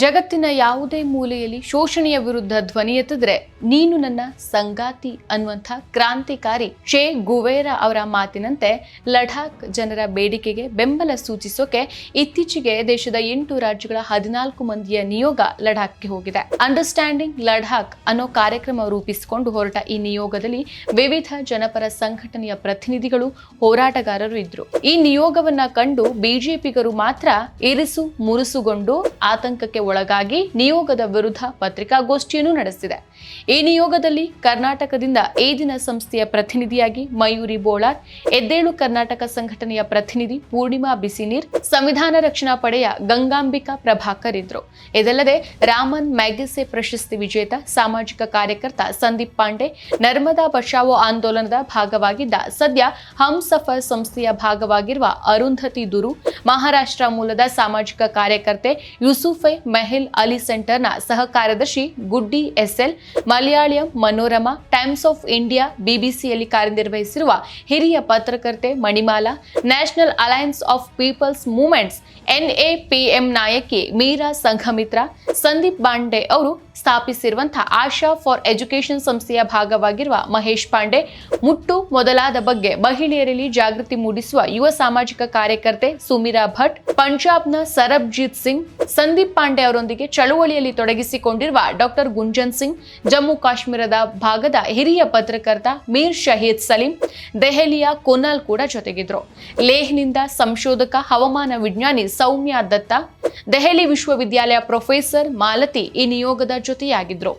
ಜಗತ್ತಿನ ಯಾವುದೇ ಮೂಲೆಯಲ್ಲಿ ಶೋಷಣೆಯ ವಿರುದ್ಧ ಧ್ವನಿ ಎತ್ತಿದ್ರೆ ನೀನು ನನ್ನ ಸಂಗಾತಿ ಅನ್ನುವಂಥ ಕ್ರಾಂತಿಕಾರಿ ಶೇ ಗುವೇರಾ ಅವರ ಮಾತಿನಂತೆ ಲಡಾಖ್ ಜನರ ಬೇಡಿಕೆಗೆ ಬೆಂಬಲ ಸೂಚಿಸೋಕೆ ಇತ್ತೀಚೆಗೆ ದೇಶದ ಎಂಟು ರಾಜ್ಯಗಳ ಹದಿನಾಲ್ಕು ಮಂದಿಯ ನಿಯೋಗ ಲಡಾಖ್ಗೆ ಹೋಗಿದೆ. ಅಂಡರ್ಸ್ಟ್ಯಾಂಡಿಂಗ್ ಲಡಾಖ್ ಅನ್ನೋ ಕಾರ್ಯಕ್ರಮ ರೂಪಿಸಿಕೊಂಡು ಹೊರಟ ಈ ನಿಯೋಗದಲ್ಲಿ ವಿವಿಧ ಜನಪರ ಸಂಘಟನೆಯ ಪ್ರತಿನಿಧಿಗಳು, ಹೋರಾಟಗಾರರು ಇದ್ರು. ಈ ನಿಯೋಗವನ್ನ ಕಂಡು ಬಿಜೆಪಿಗರು ಮಾತ್ರ ಇರಿಸು, ಮುರುಸುಗೊಂಡು ಆತಂಕಕ್ಕೆ ಒಳಗಾಗಿ ನಿಯೋಗದ ವಿರುದ್ಧ ಪತ್ರಿಕಾಗೋಷ್ಠಿಯನ್ನು ನಡೆಸಿದೆ. ಈ ನಿಯೋಗದಲ್ಲಿ ಕರ್ನಾಟಕದಿಂದ ಏದಿನ ಸಂಸ್ಥೆಯ ಪ್ರತಿನಿಧಿಯಾಗಿ ಮಯೂರಿ ಬೋಳಾರ್, ಎದ್ದೇಳು ಕರ್ನಾಟಕ ಸಂಘಟನೆಯ ಪ್ರತಿನಿಧಿ ಪೂರ್ಣಿಮಾ ಬಿಸಿನೀರ್, ಸಂವಿಧಾನ ರಕ್ಷಣಾ ಪಡೆಯ ಗಂಗಾಂಬಿಕಾ ಪ್ರಭಾಕರ್ ಇದ್ರು. ಇದಲ್ಲದೆ ರಾಮನ್ ಮ್ಯಾಗಿಸೆ ಪ್ರಶಸ್ತಿ ವಿಜೇತ ಸಾಮಾಜಿಕ ಕಾರ್ಯಕರ್ತ ಸಂದೀಪ್ ಪಾಂಡೆ, ನರ್ಮದಾ ಬಚಾವೋ ಆಂದೋಲನದ ಭಾಗವಾಗಿದ್ದ ಸದ್ಯ ಹಮ್ಸಫರ್ ಸಂಸ್ಥೆಯ ಭಾಗವಾಗಿರುವ ಅರುಂಧತಿ ದುರು, ಮಹಾರಾಷ್ಟ್ರ ಮೂಲದ ಸಾಮಾಜಿಕ ಕಾರ್ಯಕರ್ತೆ ಯೂಸುಫೆ ಮೆಹಿಲ್ ಅಲಿ ಸೆಂಟರ್ನ ಸಹ ಕಾರ್ಯದರ್ಶಿ Guddi SL Malayalam, Manorama, Times of India, ಬಿಬಿಸಿಯಲ್ಲಿ ಕಾರ್ಯನಿರ್ವಹಿಸಿರುವ ಹಿರಿಯ ಪತ್ರಕರ್ತೆ Manimala, National Alliance of People's Movements, NAPM ನಾಯಕಿ ಮೀರಾ ಸಂಘಮಿತ್ರ, ಸಂದೀಪ್ ಪಾಂಡೆ ಅವರು ಸ್ಥಾಪಿಸಿರುವಂತಹ ಆಶಾ ಫಾರ್ ಎಜುಕೇಷನ್ ಸಂಸ್ಥೆಯ ಭಾಗವಾಗಿರುವ ಮಹೇಶ್ ಪಾಂಡೆ, ಮುಟ್ಟು ಮೊದಲಾದ ಬಗ್ಗೆ ಮಹಿಳೆಯರಲ್ಲಿ ಜಾಗೃತಿ ಮೂಡಿಸುವ ಯುವ ಸಾಮಾಜಿಕ ಕಾರ್ಯಕರ್ತೆ ಸುಮೀರಾ ಭಟ್, ಪಂಜಾಬ್ನ ಸರಬ್ಜೀತ್ ಸಿಂಗ್, ಸಂದೀಪ್ ಪಾಂಡೆ ಅವರೊಂದಿಗೆ ಚಳುವಳಿಯಲ್ಲಿ ತೊಡಗಿಸಿಕೊಂಡಿರುವ ಡಾಕ್ಟರ್ ಗುಂಜನ್ ಸಿಂಗ್ ಜಮ್ಮು ಕಾಶ್ಮೀರದ ಭಾಗದ ಹಿರಿಯ ಪತ್ರಕರ್ತ ಮೀರ್ ಶಹೀದ್ ಸಲೀಂ ದೆಹಲಿಯ ಕೊನಾಲ್ ಕೂಡ ಜೊತೆಗಿದ್ರು. ಲೇಹ್ನಿಂದ ಸಂಶೋಧಕ, ಹವಾಮಾನ ವಿಜ್ಞಾನಿ ಸೌಮ್ಯ ದತ್ತ, ದೆಹಲಿ ವಿಶ್ವವಿದ್ಯಾಲಯ ಪ್ರೊಫೆಸರ್ ಮಾಲತಿ ಈ ನಿಯೋಗದ ಜೊತೆಯಾಗಿದ್ರು.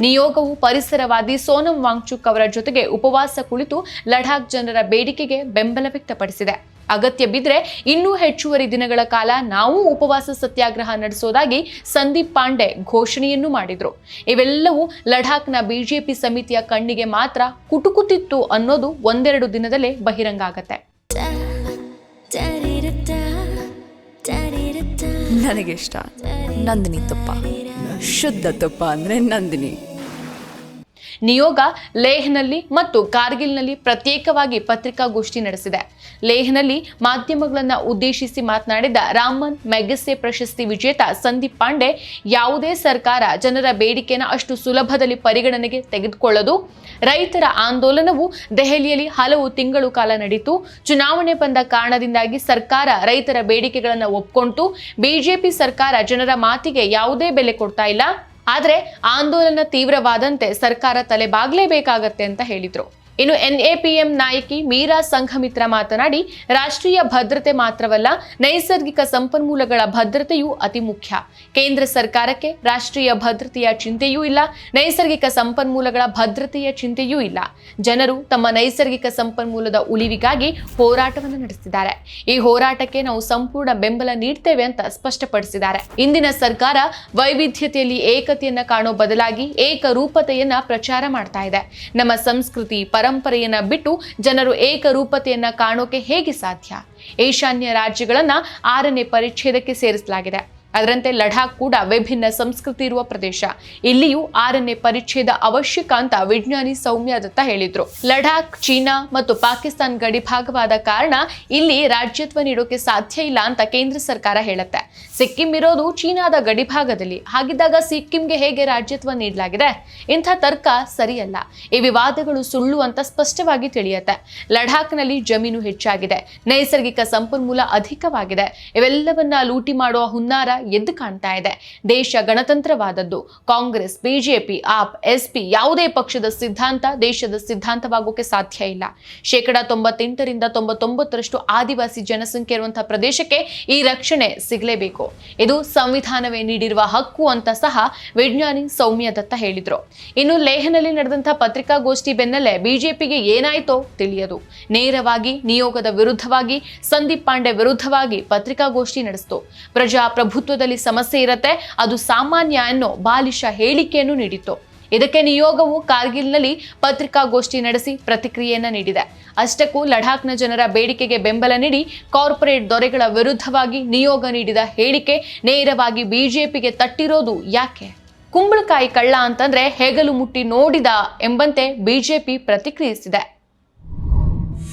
ನಿಯೋಗವು ಪರಿಸರವಾದಿ ಸೋನಂ ವಾಂಗ್ಚುಕ್ ಅವರ ಜೊತೆಗೆ ಉಪವಾಸ ಕುಳಿತು ಲಡಾಖ್ ಜನರ ಬೇಡಿಕೆಗೆ ಬೆಂಬಲ ವ್ಯಕ್ತಪಡಿಸಿದೆ. ಅಗತ್ಯ ಬಿದ್ರೆ ಇನ್ನೂ ಹೆಚ್ಚುವರಿ ದಿನಗಳ ಕಾಲ ನಾವು ಉಪವಾಸ ಸತ್ಯಾಗ್ರಹ ನಡೆಸೋದಾಗಿ ಸಂದೀಪ್ ಪಾಂಡೆ ಘೋಷಣೆಯನ್ನು ಮಾಡಿದ್ರು. ಇವೆಲ್ಲವೂ ಲಡಾಖ್ನ ಬಿಜೆಪಿ ಸಮಿತಿಯ ಕಣ್ಣಿಗೆ ಮಾತ್ರ ಕುಟುಕುತ್ತಿತ್ತು ಅನ್ನೋದು ಒಂದೆರಡು ದಿನದಲ್ಲೇ ಬಹಿರಂಗ ಆಗತ್ತೆ. ನನಗೆ ಇಷ್ಟ. ನಂದಿನಿ ತುಪ್ಪ. ಶುದ್ಧ ತುಪ್ಪ ಅಂದ್ರೆ ನಂದಿನಿ. ನಿಯೋಗ ಲೇಹ್ನಲ್ಲಿ ಮತ್ತು ಕಾರ್ಗಿಲ್ನಲ್ಲಿ ಪ್ರತ್ಯೇಕವಾಗಿ ಪತ್ರಿಕಾಗೋಷ್ಠಿ ನಡೆಸಿದೆ. ಲೇಹ್ನಲ್ಲಿ ಮಾಧ್ಯಮಗಳನ್ನು ಉದ್ದೇಶಿಸಿ ಮಾತನಾಡಿದ ರಾಮನ್ ಮೆಗಸೆ ಪ್ರಶಸ್ತಿ ವಿಜೇತ ಸಂದೀಪ್ ಪಾಂಡೆ, ಯಾವುದೇ ಸರ್ಕಾರ ಜನರ ಬೇಡಿಕೆನ ಅಷ್ಟು ಸುಲಭದಲ್ಲಿ ಪರಿಗಣನೆಗೆ ತೆಗೆದುಕೊಳ್ಳದು. ರೈತರ ಆಂದೋಲನವು ದೆಹಲಿಯಲ್ಲಿ ಹಲವು ತಿಂಗಳು ಕಾಲ ನಡೆಯಿತು ಚುನಾವಣೆ ಬಂದ ಕಾರಣದಿಂದಾಗಿ ಸರ್ಕಾರ ರೈತರ ಬೇಡಿಕೆಗಳನ್ನು ಒಪ್ಪಿಕೊಂಡು ಬಿಜೆಪಿ ಸರ್ಕಾರ ಜನರ ಮಾತಿಗೆ ಯಾವುದೇ ಬೆಲೆ ಕೊಡ್ತಾ ಇಲ್ಲ. ಆದರೆ ಆಂದೋಲನ ತೀವ್ರವಾದಂತೆ ಸರ್ಕಾರ ತಲೆ ಬಾಗ್ಲೇಬೇಕಾಗತ್ತೆ ಅಂತ ಹೇಳಿದ್ರು. ಇನ್ನು ಎನ್ಎಪಿಎಂ ನಾಯಕಿ ಮೀರಾ ಸಂಘಮಿತ್ರ ಮಾತನಾಡಿ, ರಾಷ್ಟ್ರೀಯ ಭದ್ರತೆ ಮಾತ್ರವಲ್ಲ, ನೈಸರ್ಗಿಕ ಸಂಪನ್ಮೂಲಗಳ ಭದ್ರತೆಯೂ ಅತಿ ಮುಖ್ಯ. ಕೇಂದ್ರ ಸರ್ಕಾರಕ್ಕೆ ರಾಷ್ಟ್ರೀಯ ಭದ್ರತೆಯ ಚಿಂತೆಯೂ ಇಲ್ಲ, ನೈಸರ್ಗಿಕ ಸಂಪನ್ಮೂಲಗಳ ಭದ್ರತೆಯ ಚಿಂತೆಯೂ ಇಲ್ಲ. ಜನರು ತಮ್ಮ ನೈಸರ್ಗಿಕ ಸಂಪನ್ಮೂಲದ ಉಳಿವಿಗಾಗಿ ಹೋರಾಟವನ್ನು ನಡೆಸಿದ್ದಾರೆ. ಈ ಹೋರಾಟಕ್ಕೆ ನಾವು ಸಂಪೂರ್ಣ ಬೆಂಬಲ ನೀಡ್ತೇವೆ ಅಂತ ಸ್ಪಷ್ಟಪಡಿಸಿದ್ದಾರೆ. ಇಂದಿನ ಸರ್ಕಾರ ವೈವಿಧ್ಯತೆಯಲ್ಲಿ ಏಕತೆಯನ್ನ ಕಾಣೋ ಬದಲಾಗಿ ಏಕರೂಪತೆಯನ್ನ ಪ್ರಚಾರ ಮಾಡ್ತಾ ಇದೆ. ನಮ್ಮ ಸಂಸ್ಕೃತಿ ಪರಂಪರೆಯನ್ನ ಬಿಟ್ಟು ಜನರು ಏಕರೂಪತೆಯನ್ನು ಕಾಣೋಕೆ ಹೇಗೆ ಸಾಧ್ಯ? ಈಶಾನ್ಯ ರಾಜ್ಯಗಳನ್ನು ಆರನೇ ಪರಿಚ್ಛೇದಕ್ಕೆ ಸೇರಿಸಲಾಗಿದೆ. ಅದರಂತೆ ಲಡಾಖ್ ಕೂಡ ವಿಭಿನ್ನ ಸಂಸ್ಕೃತಿ ಇರುವ ಪ್ರದೇಶ. ಇಲ್ಲಿಯೂ ಆರನೇ ಪರಿಚ್ಛೇದ ಅವಶ್ಯಕ ಅಂತ ವಿಜ್ಞಾನಿ ಸೌಮ್ಯ ದತ್ತ ಹೇಳಿದ್ರು. ಲಡಾಖ್, ಚೀನಾ ಮತ್ತು ಪಾಕಿಸ್ತಾನ್ ಗಡಿ ಭಾಗವಾದ ಕಾರಣ ಇಲ್ಲಿ ರಾಜ್ಯತ್ವ ನೀಡೋಕೆ ಸಾಧ್ಯ ಇಲ್ಲ ಅಂತ ಕೇಂದ್ರ ಸರ್ಕಾರ ಹೇಳುತ್ತೆ. ಸಿಕ್ಕಿಂ ಇರೋದು ಚೀನಾದ ಗಡಿ ಭಾಗದಲ್ಲಿ. ಹಾಗಿದ್ದಾಗ ಸಿಕ್ಕಿಂಗೆ ಹೇಗೆ ರಾಜ್ಯತ್ವ ನೀಡಲಾಗಿದೆ? ಇಂಥ ತರ್ಕ ಸರಿಯಲ್ಲ. ಈ ವಿವಾದಗಳು ಸುಳ್ಳು ಅಂತ ಸ್ಪಷ್ಟವಾಗಿ ತಿಳಿಯುತ್ತೆ. ಲಡಾಖ್ನಲ್ಲಿ ಜಮೀನು ಹೆಚ್ಚಾಗಿದೆ. ನೈಸರ್ಗಿಕ ಸಂಪನ್ಮೂಲ ಅಧಿಕವಾಗಿದೆ. ಇವೆಲ್ಲವನ್ನ ಲೂಟಿ ಮಾಡುವ ಹುನ್ನಾರ ಎದ್ದು ಕಾಣ್ತಾ ಇದೆ ದೇಶ ಗಣತಂತ್ರವಾದದ್ದು. ಕಾಂಗ್ರೆಸ್, ಬಿಜೆಪಿ, ಆಪ್, ಎಸ್ಪಿ ಯಾವುದೇ ಪಕ್ಷದ ಸಿದ್ಧಾಂತ ದೇಶದ ಸಿದ್ಧಾಂತವಾಗೋಕೆ ಸಾಧ್ಯ ಇಲ್ಲ. ಶೇಕಡ ತೊಂಬತ್ತೆಂಟರಿಂದ ತೊಂಬತ್ತೊಂಬತ್ತರಷ್ಟು ಆದಿವಾಸಿ ಜನಸಂಖ್ಯೆ ಇರುವಂತಹ ಪ್ರದೇಶಕ್ಕೆ ಈ ರಕ್ಷಣೆ ಸಿಗಲೇಬೇಕು. ಇದು ಸಂವಿಧಾನವೇ ನೀಡಿರುವ ಹಕ್ಕು ಅಂತ ಸಹ ವಿಜ್ಞಾನಿ ಸೌಮ್ಯ ದತ್ತ ಹೇಳಿದ್ರು. ಇನ್ನು ಲೇಹನಲ್ಲಿ ನಡೆದಂತಹ ಪತ್ರಿಕಾಗೋಷ್ಠಿ ಬೆನ್ನಲ್ಲೇ ಬಿಜೆಪಿಗೆ ಏನಾಯ್ತೋ ತಿಳಿಯದು. ನೇರವಾಗಿ ನಿಯೋಗದ ವಿರುದ್ಧವಾಗಿ, ಸಂದೀಪ್ ಪಾಂಡೆ ವಿರುದ್ಧವಾಗಿ ಪತ್ರಿಕಾಗೋಷ್ಠಿ ನಡೆಸಿತು. ಪ್ರಜಾಪ್ರಭುತ್ವದಲ್ಲಿ ಸಮಸ್ಯೆ ಇರತ್ತೆ, ಅದು ಸಾಮಾನ್ಯ ಅನ್ನೋ ಬಾಲಿಷ ಹೇಳಿಕೆಯನ್ನು ನೀಡಿತ್ತು. ಇದಕ್ಕೆ ನಿಯೋಗವು ಕಾರ್ಗಿಲ್ನಲ್ಲಿ ಪತ್ರಿಕಾಗೋಷ್ಠಿ ನಡೆಸಿ ಪ್ರತಿಕ್ರಿಯೆಯನ್ನ ನೀಡಿದೆ. ಅಷ್ಟಕ್ಕೂ ಲಡಾಖ್ನ ಜನರ ಬೇಡಿಕೆಗೆ ಬೆಂಬಲ ನೀಡಿ ಕಾರ್ಪೊರೇಟ್ ದೊರೆಗಳ ವಿರುದ್ಧವಾಗಿ ನಿಯೋಗ ನೀಡಿದ ಹೇಳಿಕೆ ನೇರವಾಗಿ ಬಿಜೆಪಿಗೆ ತಟ್ಟಿರೋದು ಯಾಕೆ? ಕುಂಬಳಕಾಯಿ ಕಳ್ಳ ಅಂತಂದ್ರೆ ಹೆಗಲು ಮುಟ್ಟಿ ನೋಡಿದ ಎಂಬಂತೆ ಬಿಜೆಪಿ ಪ್ರತಿಕ್ರಿಯಿಸಿದೆ.